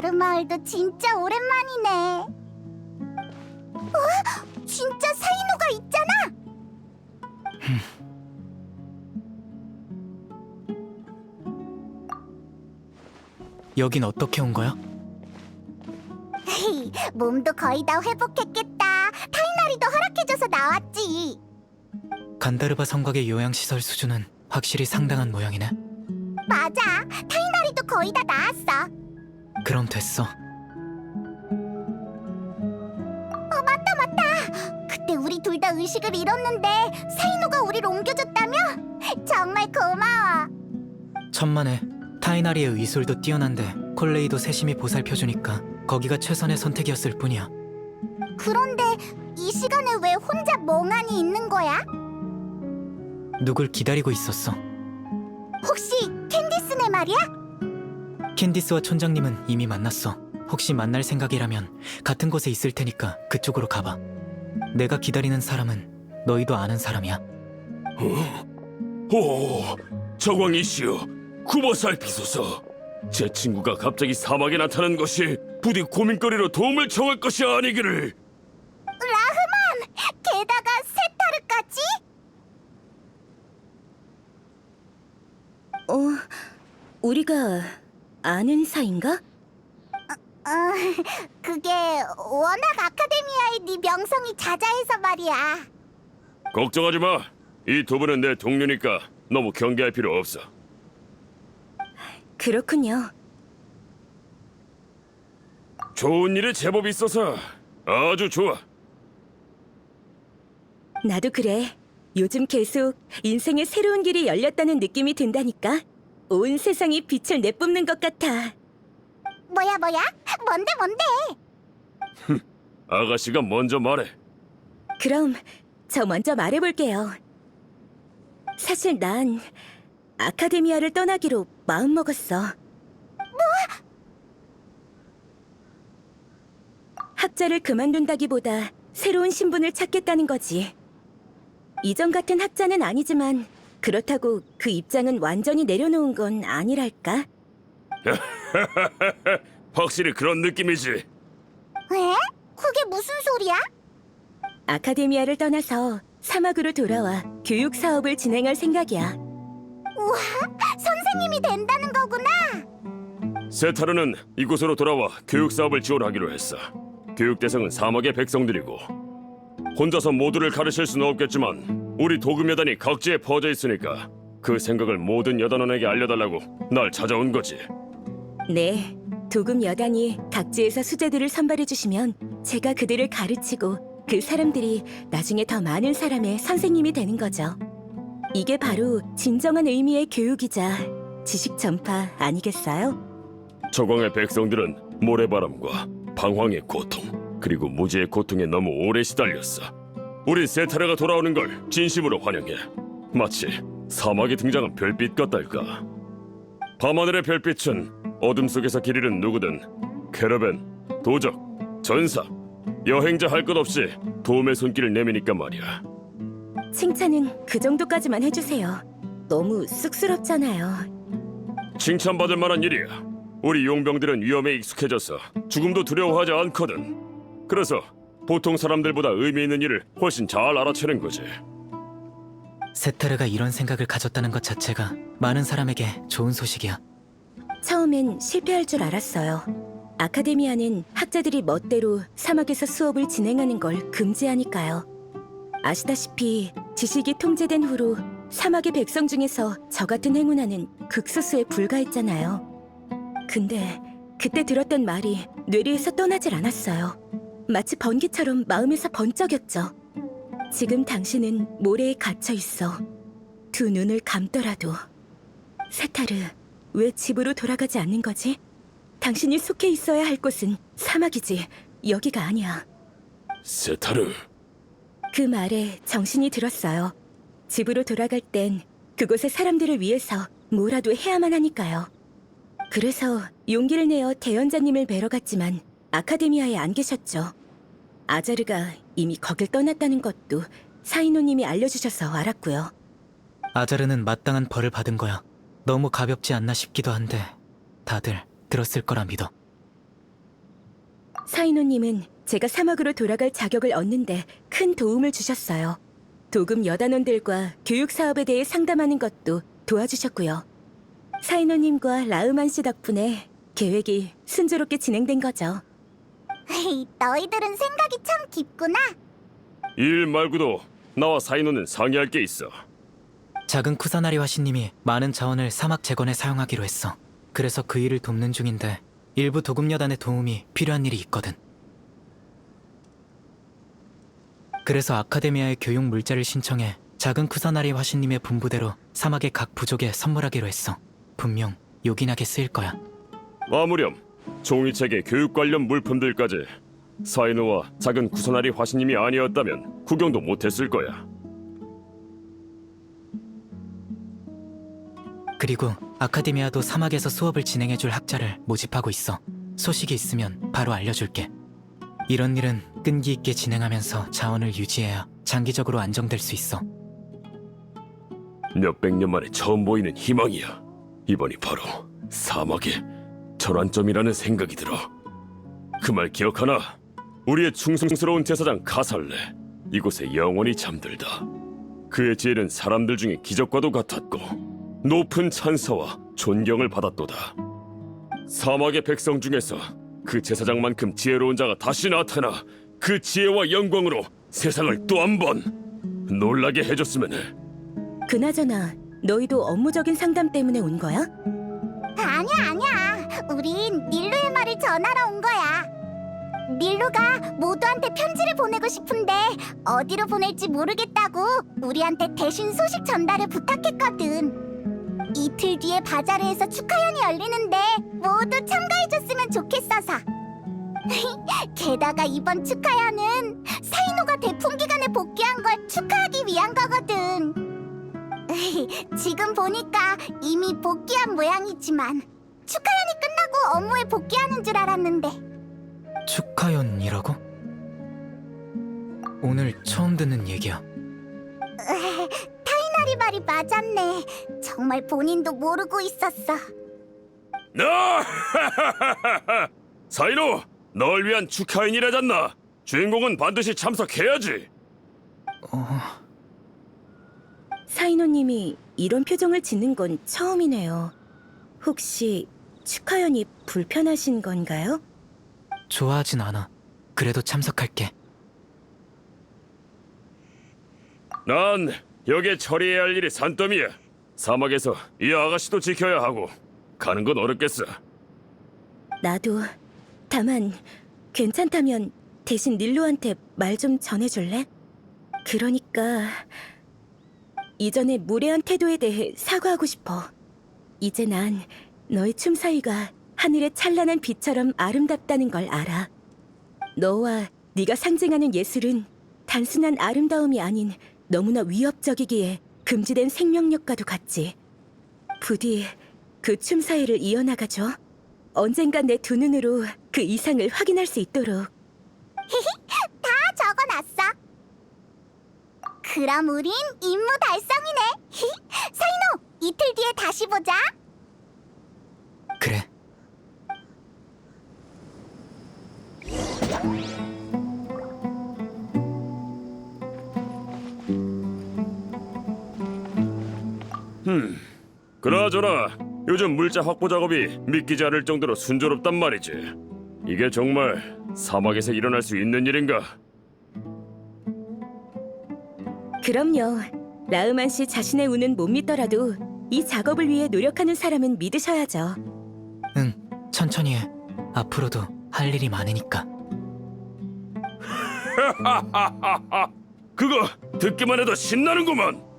아르마을도 진짜 오랜만이네. 어? 진짜 사이노가 있잖아. 여긴 어떻게 온 거야? 몸도 거의 다 회복했겠다. 허락해줘서 나왔지. 간다르바 성곽의 요양시설 수준은 확실히 상당한 모양이네. 맞아. 타이나리도 거의 다 나았어. 그럼 됐어. 어, 맞다, 맞다. 그때 우리 둘 다 의식을 잃었는데 사이노가 우리를 옮겨줬다며? 정말 고마워. 천만에 타이나리의 의술도 뛰어난데 콜레이도 세심히 보살펴주니까 거기가 최선의 선택이었을 뿐이야. 그런데 이 시간에 왜 혼자 멍하니 있는 거야? 누굴 기다리고 있었어. 혹시 캔디스네 말이야? 캔디스와 촌장님은 이미 만났어. 혹시 만날 생각이라면 같은 곳에 있을 테니까 그쪽으로 가봐. 내가 기다리는 사람은 너희도 아는 사람이야. 오, 저광이시여, 구보살피소서. 제 친구가 갑자기 사막에 나타난 것이 부디 고민거리로 도움을 청할 것이 아니기를. 라흐만! 게다가 세타르까지? 어, 우리가 아는 사이인가? 어, 그게 워낙 아카데미아의 네 명성이 자자해서 말이야. 걱정하지 마. 이 두 분은 내 동료니까 너무 경계할 필요 없어. 그렇군요. 좋은 일이 제법 있어서 아주 좋아. 나도 그래. 요즘 계속 인생의 새로운 길이 열렸다는 느낌이 든다니까. 온 세상이 빛을 내뿜는 것 같아. 뭐야 뭐야? 뭔데 뭔데? 아가씨가 먼저 말해. 그럼 저 먼저 말해볼게요. 사실 난 아카데미아를 떠나기로 마음먹었어. 학자를 그만둔다기보다 새로운 신분을 찾겠다는 거지. 이전 같은 학자는 아니지만 그렇다고 그 입장은 완전히 내려놓은 건 아니랄까? 확실히 그런 느낌이지. 왜? 그게 무슨 소리야? 아카데미아를 떠나서 사막으로 돌아와 교육 사업을 진행할 생각이야. 우와, 선생님이 된다는 거구나. 세타르는 이곳으로 돌아와 교육 사업을 지원하기로 했어. 교육 대상은 사막의 백성들이고 혼자서 모두를 가르칠 수는 없겠지만 우리 도금 여단이 각지에 퍼져 있으니까 그 생각을 모든 여단원에게 알려달라고 날 찾아온 거지. 네, 도금 여단이 각지에서 수재들을 선발해 주시면 제가 그들을 가르치고 그 사람들이 나중에 더 많은 사람의 선생님이 되는 거죠. 이게 바로 진정한 의미의 교육이자 지식 전파 아니겠어요? 저광의 백성들은 모래바람과 방황의 고통 그리고 무지의 고통에 너무 오래 시달렸어. 우린 세타르가 돌아오는 걸 진심으로 환영해. 마치 사막에 등장한 별빛 같달까. 밤하늘의 별빛은 어둠 속에서 길 잃은 누구든 캐러밴, 도적, 전사, 여행자 할 것 없이 도움의 손길을 내미니까 말이야. 칭찬은 그 정도까지만 해주세요. 너무 쑥스럽잖아요. 칭찬받을 만한 일이야. 우리 용병들은 위험에 익숙해져서 죽음도 두려워하지 않거든. 그래서 보통 사람들보다 의미 있는 일을 훨씬 잘 알아채는 거지. 세타르가 이런 생각을 가졌다는 것 자체가 많은 사람에게 좋은 소식이야. 처음엔 실패할 줄 알았어요. 아카데미아는 학자들이 멋대로 사막에서 수업을 진행하는 걸 금지하니까요. 아시다시피 지식이 통제된 후로 사막의 백성 중에서 저 같은 행운아는 극소수에 불과했잖아요. 근데 그때 들었던 말이 뇌리에서 떠나질 않았어요. 마치 번개처럼 마음에서 번쩍였죠. 지금 당신은 모래에 갇혀 있어. 두 눈을 감더라도. 세타르, 왜 집으로 돌아가지 않는 거지? 당신이 속해 있어야 할 곳은 사막이지 여기가 아니야. 세타르, 그 말에 정신이 들었어요. 집으로 돌아갈 땐 그곳의 사람들을 위해서 뭐라도 해야만 하니까요. 그래서 용기를 내어 대연자님을 뵈러 갔지만 아카데미아에 안 계셨죠. 아자르가 이미 거길 떠났다는 것도 사이노님이 알려주셔서 알았고요. 아자르는 마땅한 벌을 받은 거야. 너무 가볍지 않나 싶기도 한데 다들 들었을 거라 믿어. 사이노님은 제가 사막으로 돌아갈 자격을 얻는데 큰 도움을 주셨어요. 도금 여단원들과 교육 사업에 대해 상담하는 것도 도와주셨고요. 사이노님과 라우만 씨 덕분에 계획이 순조롭게 진행된 거죠. 너희들은 생각이 참 깊구나. 일 말고도 나와 사이노는 상의할 게 있어. 작은 쿠사나리 화신님이 많은 자원을 사막 재건에 사용하기로 했어. 그래서 그 일을 돕는 중인데 일부 도금여단의 도움이 필요한 일이 있거든. 그래서 아카데미아의 교육 물자를 신청해 작은 쿠사나리 화신님의 분부대로 사막의 각 부족에 선물하기로 했어. 분명 요긴하게 쓰일 거야. 마무렴 종이책의 교육 관련 물품들까지 사이노와 작은 구선아리 화신님이 아니었다면 구경도 못했을 거야. 그리고 아카데미아도 사막에서 수업을 진행해줄 학자를 모집하고 있어. 소식이 있으면 바로 알려줄게. 이런 일은 끈기 있게 진행하면서 자원을 유지해야 장기적으로 안정될 수 있어. 몇백 년 만에 처음 보이는 희망이야. 이번이 바로 사막의 전환점이라는 생각이 들어. 그 말 기억하나? 우리의 충성스러운 제사장 카살레 이곳에 영원히 잠들다. 그의 지혜는 사람들 중에 기적과도 같았고 높은 찬사와 존경을 받았도다. 사막의 백성 중에서 그 제사장만큼 지혜로운 자가 다시 나타나 그 지혜와 영광으로 세상을 또 한 번 놀라게 해줬으면 해. 그나저나 너희도 업무적인 상담 때문에 온 거야? 아니야, 아니야. 우린 닐루의 말을 전하러 온 거야. 닐루가 모두한테 편지를 보내고 싶은데 어디로 보낼지 모르겠다고 우리한테 대신 소식 전달을 부탁했거든. 이틀 뒤에 바자르에서 축하연이 열리는데 모두 참가해줬으면 좋겠어서. 게다가 이번 축하연은 사이노가 대풍 기간에 복귀한 걸 축하하기 위한 거거든. 지금 보니까 이미 복귀한 모양이지만 축하연이 끝나고 업무에 복귀하는 줄 알았는데 축하연이라고? 오늘 처음 듣는 얘기야. 타이나리 말이 맞았네. 정말 본인도 모르고 있었어. 나! 사이로, 널 위한 축하인이라잖아. 주인공은 반드시 참석해야지. 어, 사이노님이 이런 표정을 짓는 건 처음이네요. 혹시 축하연이 불편하신 건가요? 좋아하진 않아. 그래도 참석할게. 난 여기에 처리해야 할 일이 산더미야. 사막에서 이 아가씨도 지켜야 하고 가는 건 어렵겠어. 나도. 다만 괜찮다면 대신 닐로한테 말 좀 전해줄래? 그러니까 이전에 무례한 태도에 대해 사과하고 싶어. 이제 난 너의 춤 사위가 하늘의 찬란한 빛처럼 아름답다는 걸 알아. 너와 네가 상징하는 예술은 단순한 아름다움이 아닌 너무나 위협적이기에 금지된 생명력과도 같지. 부디 그 춤 사이를 이어나가줘. 언젠가 내 두 눈으로 그 이상을 확인할 수 있도록. 다 적어놨어. 그럼 우린 임무 달성이네. 사이노, 이틀 뒤에 다시 보자. 그래. 그나저나 요즘 물자 확보 작업이 믿기지 않을 정도로 순조롭단 말이지. 이게 정말 사막에서 일어날 수 있는 일인가? 그럼요. 라우만 씨 자신의 운은 못 믿더라도 이 작업을 위해 노력하는 사람은 믿으셔야죠. 응, 천천히 해. 앞으로도 할 일이 많으니까. 그거 듣기만 해도 신나는구만.